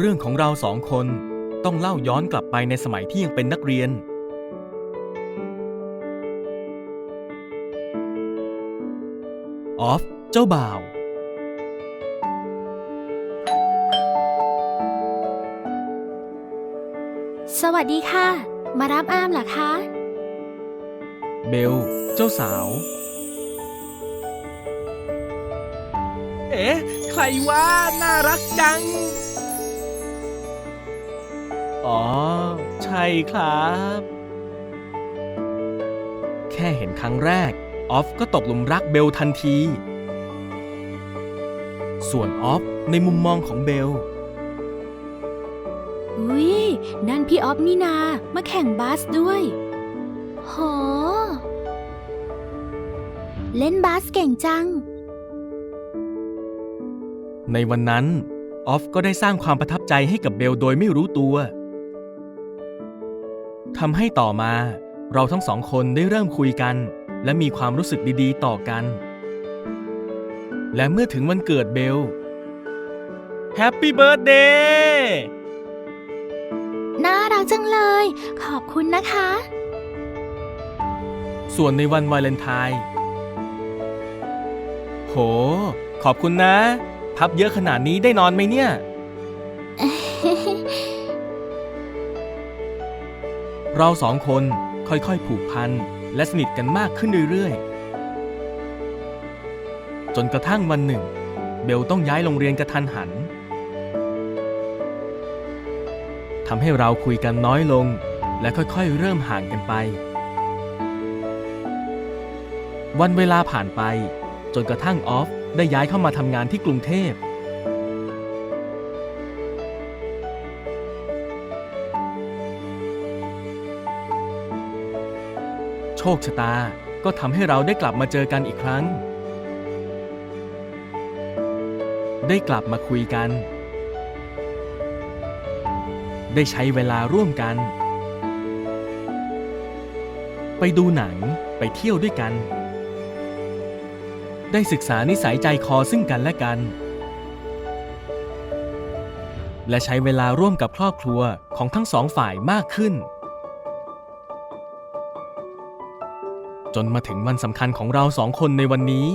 เรื่องของเราสองคนต้องเล่าย้อนกลับไปในสมัยที่ยังเป็นนักเรียน ออฟ เจ้าบ่าว สวัสดีค่ะ มารับอามเหรอคะ เบล เจ้าสาว เอ๊ะ ใครว่าน่ารักจัง อ๋อ ใช่ครับ แค่เห็นครั้งแรก ออฟก็ตกหลุมรักเบลทันที ส่วนออฟในมุมมองของเบล อุ้ยนั่นพี่ออฟนี่นา มาแข่งบาสด้วยโหเล่นบาสเก่งจัง ในวันนั้น ออฟก็ได้สร้างความประทับใจให้กับเบลโดยไม่รู้ตัว ทำให้ต่อมาเราทั้งสองคนได้เริ่มคุยกัน และมีความรู้สึกดีๆ ต่อกัน และเมื่อถึงวันเกิดเบลแฮปปี้เบิร์ a เดย์น่ารักจังเลย ขอบคุณนะคะ ส่วนในวันวาเลนไทน์โห ขอบคุณนะ พับเยอะขนาดนี้ได้นอนไหมเนี่ย เราสองคนค่อยๆผูกพันและสนิทกันมากขึ้นเรื่อยๆ จนกระทั่งวันหนึ่ง เบลต้องย้ายโรงเรียนกระทันหันทำให้เราคุยกันน้อยลง และค่อยๆ เริ่มห่างกันไป วันเวลาผ่านไป จนกระทั่งออฟได้ย้ายเข้ามาทำงานที่กรุงเทพ คชะตาก็ทำให้เราได้กลับมาเจอกันอีกครั้ง ได้กลับมาคุยกัน ได้ใช้เวลาร่วมกัน ไปดูหนังไปเที่ยวด้วยกัน ได้ศึกษานิสัยใจคอซึ่งกันและกัน และใช้เวลาร่วมกับครอบครัวของทั้งสองฝ่ายมากขึ้น จนมาถึงวันสำคัญของเราสองคนในวันนี้